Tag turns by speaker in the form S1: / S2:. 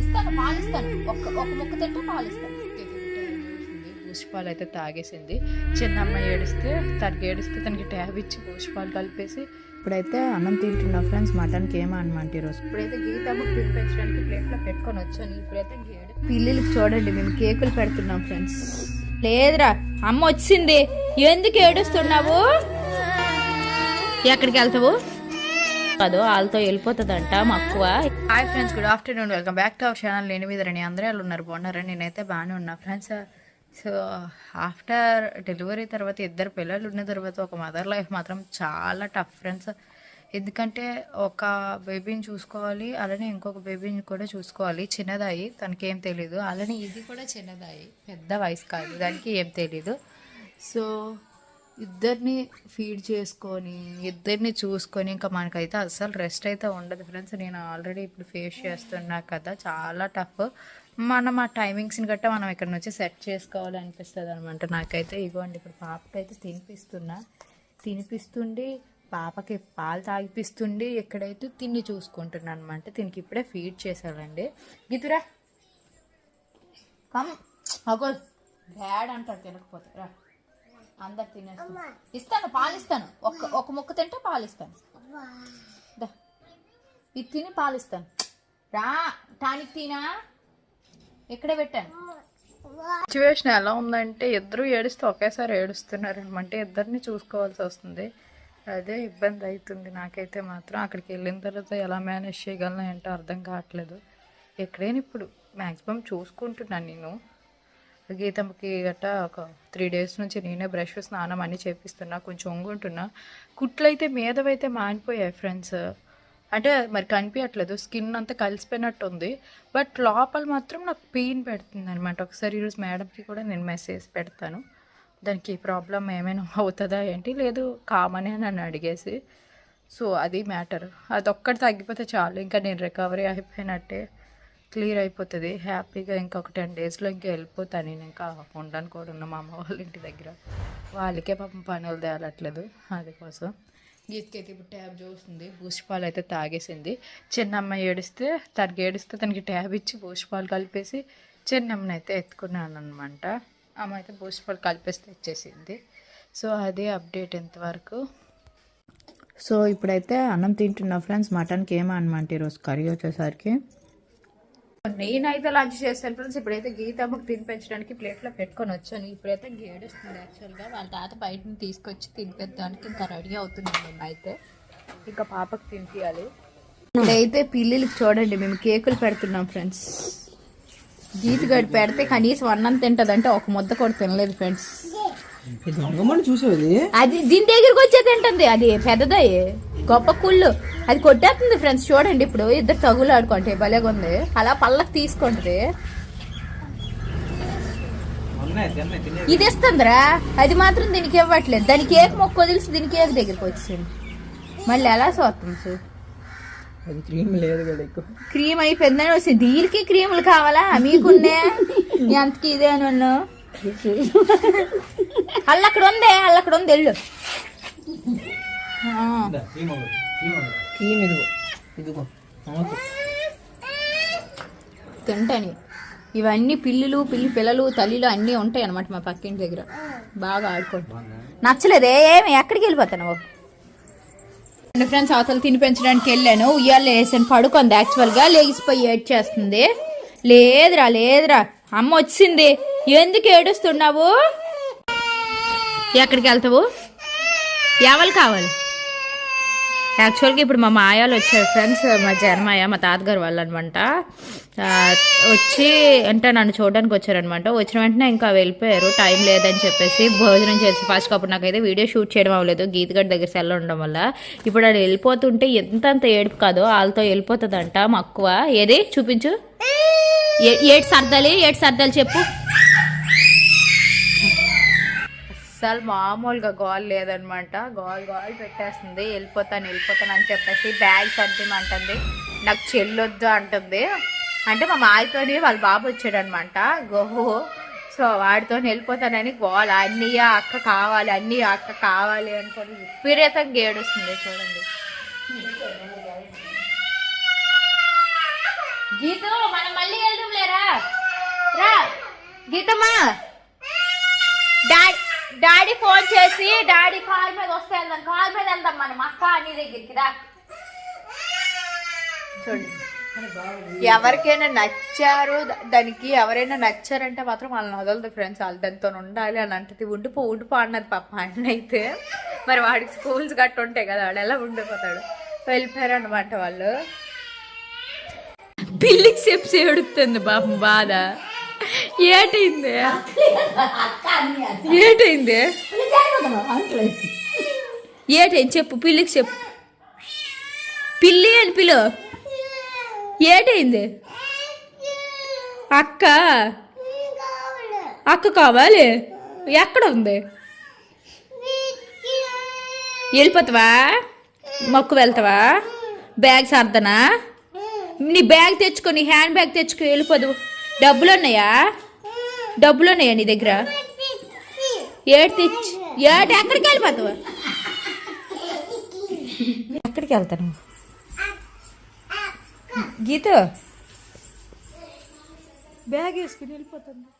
S1: ఇస్తాను పాలిస్తాను. ఒక్క ఒక ముక్క తింటే పాలిస్తాను. పుష్పాలు అయితే తాగేసింది. చిన్న అమ్మాయి ఏడిస్తే తనకి ఏడిస్తే తనకి ట్యాబ్ ఇచ్చి పుష్పాలు కలిపేసి.
S2: ఇప్పుడైతే అన్నం తింటున్నా ఫ్రెండ్స్ మటన్కి ఏమన్నమాట ఈరోజు.
S1: ఇప్పుడైతే గీతమ్మకు తినిపించడానికి ప్లేట్లో పెట్టుకొని వచ్చాను. ఇప్పుడైతే గేడు
S2: పిల్లలకి చూడండి మేము కేకులు పెడుతున్నాం ఫ్రెండ్స్. లేదురా అమ్మ వచ్చింది. ఎందుకు ఏడుస్తున్నావు? ఎక్కడికి వెళ్తావు? కాదో వాళ్ళతో వెళ్ళిపోతుందంట మక్కువ.
S1: Hi friends good afternoon welcome back to our channel నేను మీద రండి అందరూ వాళ్ళు ఉన్నారు? బాగున్నారని నేనైతే బాగానే ఉన్నా ఫ్రెండ్స్ సో ఆఫ్టర్ డెలివరీ తర్వాత ఇద్దరు పిల్లలు ఉన్న తర్వాత ఒక మదర్ లైఫ్ మాత్రం చాలా టఫ్ ఫ్రెండ్స్ ఎందుకంటే ఒక బేబీని చూసుకోవాలి అలానే ఇంకొక బేబీని కూడా చూసుకోవాలి. చిన్నదాయి తనకి ఏం తెలీదు. అలానే ఇది కూడా చిన్నదాయి. పెద్ద వయసు కాదు దానికి ఏం తెలీదు. సో ఇద్దరిని ఫీడ్ చేసుకొని ఇద్దరిని చూసుకొని ఇంకా మనకైతే అస్సలు రెస్ట్ అయితే ఉండదు ఫ్రెండ్స్ నేను ఆల్రెడీ ఇప్పుడు ఫేస్ చేస్తున్నా కదా చాలా టఫ్ మనం ఆ టైమింగ్స్ని గట్టా మనం ఇక్కడ నుంచి సెట్ చేసుకోవాలి అనిపిస్తుంది అనమాట నాకైతే. ఇగోండి ఇప్పుడు పాపకైతే తినిపిస్తున్నా. తినిపిస్తుండి పాపకి పాలు తాగిపిస్తుండి ఎక్కడైతే తిండి చూసుకుంటున్నాను అనమాట దీనికి ఇప్పుడే ఫీడ్ చేసాలండి గీతురా కమ్ అగో బ్యాడ్ అంటారు తినకపోతే. రా. అందరు తినేస్తాను ఇస్తాను పాలిస్తాను. ఒక ఒక ముక్క తింటే పాలిస్తాను. దా. ఇది తిని పాలిస్తాను. రా టానిక్ తినా? ఇక్కడే పెట్టాను? సిచ్యువేషన్ ఎలా ఉందంటే ఇద్దరు ఏడుస్తూ ఒకేసారి ఏడుస్తున్నారు అనమాట ఇద్దరిని చూసుకోవాల్సి వస్తుంది. అదే ఇబ్బంది అవుతుంది నాకైతే మాత్రం. అక్కడికి వెళ్ళిన తర్వాత ఎలా మేనేజ్ చేయగలను ఏంటో అర్థం కావట్లేదు. ఎక్కడైనా ఇప్పుడు మ్యాక్సిమం చూసుకుంటున్నాను నేను. గీతమ్మకి గట్ట ఒక త్రీ డేస్ నుంచి నేనే బ్రష్ స్నానం అని చేపిస్తున్నా కొంచెం ఒంగుంటున్నా. కుట్లయితే మీదవైతే మానిపోయాయి ఫ్రెండ్స్ అంటే మరి కనిపించట్లేదు స్కిన్ అంతా కలిసిపోయినట్టు ఉంది బట్ లోపల మాత్రం నాకు పెయిన్ పెడుతుంది అనమాట ఒకసారి ఈరోజు మేడంకి కూడా నేను మెసేజ్ పెడతాను. దానికి ప్రాబ్లం ఏమైనా అవుతుందా ఏంటి? లేదు కామనే అని నన్ను అడిగేసి. సో అది మ్యాటర్ అదొక్కటి తగ్గిపోతే చాలు. ఇంకా నేను రికవరీ అయిపోయినట్టే. క్లియర్ అయిపోతుంది. హ్యాపీగా ఇంకొక టెన్ డేస్లో ఇంకా వెళ్ళిపోతాను. నేను ఇంకా ఉండను కూడా ఉన్న మా అమ్మ వాళ్ళ ఇంటి దగ్గర. వాళ్ళకే పాపం పనులు తేలట్లేదు. అది కోసం. గీతకైతే ఇప్పుడు ట్యాబ్ చూస్తుంది. బూస్ట్ అయితే తాగేసింది. చిన్న అమ్మాయి ఏడిస్తే తనకి ఏడిస్తే తనకి ట్యాబ్ ఇచ్చి బూస్ట్ పాలు కలిపేసి చిన్న అమ్మని అయితే ఎత్తుకున్నాను అనమాట అమ్మ అయితే బూస్ట్ పాలు కలిపేసి తెచ్చేసింది. సో అదే అప్డేట్ ఎంతవరకు
S2: సో ఇప్పుడైతే అన్నం తింటున్నా ఫ్రెండ్స్ మటన్కి ఏమన్నమాట ఈరోజు కర్రీ వచ్చేసరికి.
S1: నేనైతే లంచ్ చేస్తాను ఫ్రెండ్స్ ఇప్పుడైతే గీతమ్మకు తినిపించడానికి ప్లేట్లో పెట్టుకొని వచ్చాను. ఇప్పుడైతే గేడుస్తుంది యాక్చువల్గా వాళ్ళ తాత బయట నుంచి తీసుకొచ్చి తినిపించడానికి ఇంకా రెడీ అవుతున్నాను మేము అయితే ఇంకా పాపకు తినిపించాలి
S2: ఇప్పుడైతే పిల్లలకి చూడండి మేము కేకులు పెడుతున్నాం ఫ్రెండ్స్ గీతగడి పెడితే కనీసం అన్నం తింటదంటే ఒక ముద్ద కూడా తినలేదు ఫ్రెండ్స్
S3: దొంగమని చూసేది
S2: అది దీని దగ్గరికి వచ్చే తింటుంది. అది పెద్దదయ్యే గొప్ప కుళ్ళు. అది కొట్టేస్తుంది ఫ్రెండ్స్ చూడండి ఇప్పుడు ఇద్దరు తగులు ఆడుకుంటే భలేగా ఉంది. అలా పళ్ళకి తీసుకుంటది. ఇది ఇస్తుందిరా. అది మాత్రం దీనికి ఇవ్వట్లేదు. దానికి ఏక మొక్క వదిలిసి దీనికి ఏక దగ్గరికి వచ్చింది. మళ్ళీ ఎలా చూస్తాం సార్
S3: అది క్రీమ్ లేదు కదా ఎక్కువ.
S2: క్రీమ్ అయిపోయిందని వచ్చింది. దీనికి క్రీములు కావాలా? మీకున్నే ఎంతకి ఇదే నన్ను అల్ల అక్కడ ఉంది అల్ల అక్కడ ఉంది వెళ్ళు
S3: ఇదిగో.
S2: తింటాని. ఇవన్నీ పిల్లులు పిల్లి పిల్లలు తల్లిలు అన్నీ ఉంటాయి అనమాట మా పక్కింటి దగ్గర. బాగా ఆడుకోండి నచ్చలేదే ఏమి ఎక్కడికి వెళ్ళిపోతాను ఫ్రెండ్స్ అవతల తినిపించడానికి వెళ్ళాను. ఉయ్యాల వేసాను పడుకుంది యాక్చువల్గా లేచిపోయి ఏడ్ చేస్తుంది లేదురా లేదురా అమ్మ వచ్చింది. ఎందుకు ఏడుస్తున్నావు? ఎక్కడికి వెళ్తావు? ఎవరు కావాలి? యాక్చువల్గా ఇప్పుడు మా మాయాలు వచ్చారు ఫ్రెండ్స్ మా జన్మాయ మా తాతగారు వాళ్ళు అనమాట వచ్చి అంటే నన్ను చూడడానికి వచ్చారనమాట. వచ్చిన వెంటనే ఇంకా వెళ్ళిపోయారు. టైం లేదని చెప్పేసి భోజనం చేసి ఫస్ట్ అప్పుడు నాకైతే వీడియో షూట్ చేయడం అవ్వలేదు. గీతగడ్ దగ్గర సెల్ ఉండడం వల్ల. ఇప్పుడు అది వెళ్ళిపోతుంటే ఎంత అంత ఏడుపు కాదో వాళ్ళతో వెళ్ళిపోతుందంట మక్కువ ఏది? చూపించు. ఏ- ఏడు సర్దాలి ఏడు సర్దాలు చెప్పు.
S1: అస్సలు మామూలుగా గోల్ లేదనమాట. గోల్ గోల్ పెట్టేస్తుంది. వెళ్ళిపోతాను వెళ్ళిపోతాను అని చెప్పేసి బ్యాగ్ సర్దిమంటుంది నాకు చెల్లొద్దు అంటుంది. అంటే మా మాయతోని వాళ్ళ బాబు వచ్చాడనమాట. గోహో సో వాడితో వెళ్ళిపోతానని గోల్. అన్నీ అక్క కావాలి అన్నీ అక్క కావాలి అనుకొని విపరీతంగా ఏడుస్తుంది చూడండి. గీత మనం మళ్ళీ వెళ్దాం లేరా రా. గీతమ్మా. డాడీ డాడీ ఫోన్ చేసి డాడీ కార్ మీద వస్తే వెళ్దాం కార్ మీద వెళ్దాం మనం అక్క నీ దగ్గరికి రా. చూడండి ఎవరికైనా నచ్చారు దానికి ఎవరైనా నచ్చారంటే మాత్రం వాళ్ళని వదలదు ఫ్రెండ్స్ వాళ్ళు దాంతో ఉండాలి అని అంటది ఉండిపో ఉండిపో అన్నది పాప ఆయన అయితే. మరి వాడికి స్కూల్స్ గట్ట ఉంటాయి కదా వాడు ఎలా ఉండిపోతాడు? వెళ్ళిపోయారు అనమాట వాళ్ళు. పిల్లికి చెప్పి ఏడుతుంది పాపం బాధ. ఏటైంది? ఏటైంది? ఏటైంది చెప్పు పిల్లికి చెప్పు. పిల్లి అని పిలు. ఏటైంది? అక్క. అక్క కావాలి? ఎక్కడ ఉంది? వెళ్ళిపోతావా? మొక్కు వెళ్తావా? బ్యాగ్ సర్దనా నీ బ్యాగ్ తెచ్చుకో నీ హ్యాండ్ బ్యాగ్ తెచ్చుకో వెళ్ళిపోదు. డబ్బులు ఉన్నాయా? డబ్బులు ఉన్నాయా నీ దగ్గర? ఏడు తెచ్చి ఏడు ఎక్కడికి వెళ్ళిపోతావా? ఎక్కడికి వెళ్తాను? గీత. బ్యాగ్ వేసుకుని వెళ్ళిపోతాను.